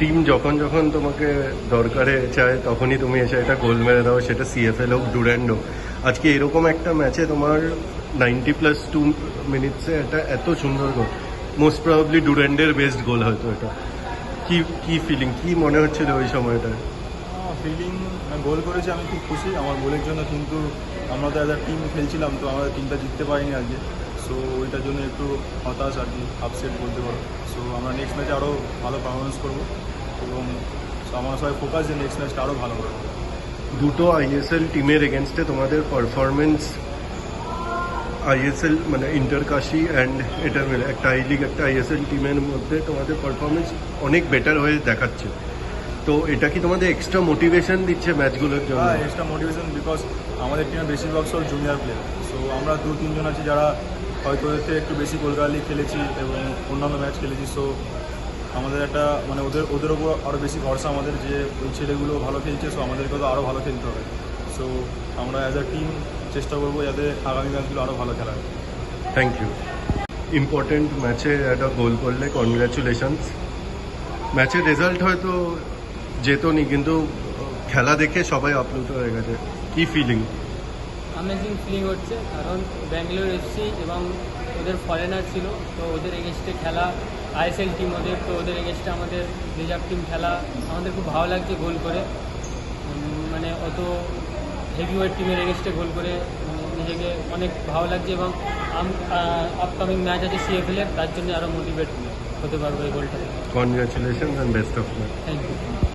Team যখন যখন তোমাকে দরকারে চায়, তখনই তুমি এসে একটা গোল মেরে দাও, সেটা সিএফএল হোক ডুরেন্ড হোক আজকে এরকম একটা ম্যাচে তোমার নাইনটি প্লাস টু মিনিটসে একটা এত সুন্দর গোল মোস্ট প্রবাবলি ডুরেন্ডের বেস্ট গোল হয়তো এটা। কি কি ফিলিং কি মনে হচ্ছিল ওই সময়টা ফিলিং গোল করেছি, আমি খুব খুশি। আমার গোলের জন্য কিন্তু আমরা তো অ্যাজ টিম খেলছিলাম, তো আমরা টিমটা জিততে পারিনি আজকে। সো ওইটার জন্য একটু হতাশ আর কি আপসেট বলতে পারো। সো আমরা নেক্সট ম্যাচে আরও ভালো পারফরমেন্স করব। এবং so আমরা সবাই ফোকাস যে নেক্সট ম্যাচটা আরও ভালো করব দুটো আইএসএল টিমের এগেনস্টে তোমাদের পারফরমেন্স আইএসএল মানে ইন্টার কাশি অ্যান্ড এটার মিলে একটা আই লিগ একটা আইএসএল টিমের মধ্যে তোমাদের পারফরমেন্স অনেক বেটার হয়ে দেখাচ্ছে। তো এটা কি তোমাদের এক্সট্রা মোটিভেশন দিচ্ছে ম্যাচগুলোর জন্য? হ্যাঁ এক্সট্রা মোটিভেশন বিকজ আমাদের টিমে বেশিরভাগ সব জুনিয়র প্লেয়ার সো আমরা দু তিনজন আছি যারা হয়তো এর থেকে একটু বেশি কলকাতা লিগ খেলেছি এবং অন্যান্য ম্যাচ খেলেছি। সো আমাদের একটা মানে ওদের ওদের ওপর আরও বেশি ভরসা আমাদের যে ওই ছেলেগুলো ভালো খেলছে সো আমাদেরকে তো আরও ভালো খেলতে হবে। সো আমরা অ্যাজ আ টিম চেষ্টা করব যাতে আগামী ম্যাচগুলো আরও ভালো খেলা থ্যাংক ইউ ইম্পর্টেন্ট ম্যাচে একটা গোল করলে কনগ্রাচুলেশনস ম্যাচের রেজাল্ট হয়তো যেতনি, কিন্তু খেলা দেখে সবাই আপ্লুত হয়ে গেছে। কি ফিলিং অ্যামেজিং ফিলিং হচ্ছে কারণ ব্যাঙ্গালোর এফসি এবং ওদের ফরেনার ছিল তো ওদের এগেনস্টে খেলা আইএসএল টিম ওদের তো ওদের এগেনস্টে আমাদের রিজার্ভ টিম খেলা আমাদের খুব ভালো লাগছে গোল করে। মানে অত হেভিওয়েট টিমের এগেনস্টে গোল করে নিজেকে অনেক ভালো লাগছে এবং আপকামিং ম্যাচ আছে সিএফএলের তার জন্য আরও মোটিভেট হতে পারব এই গোলটা congratulations and best of thank you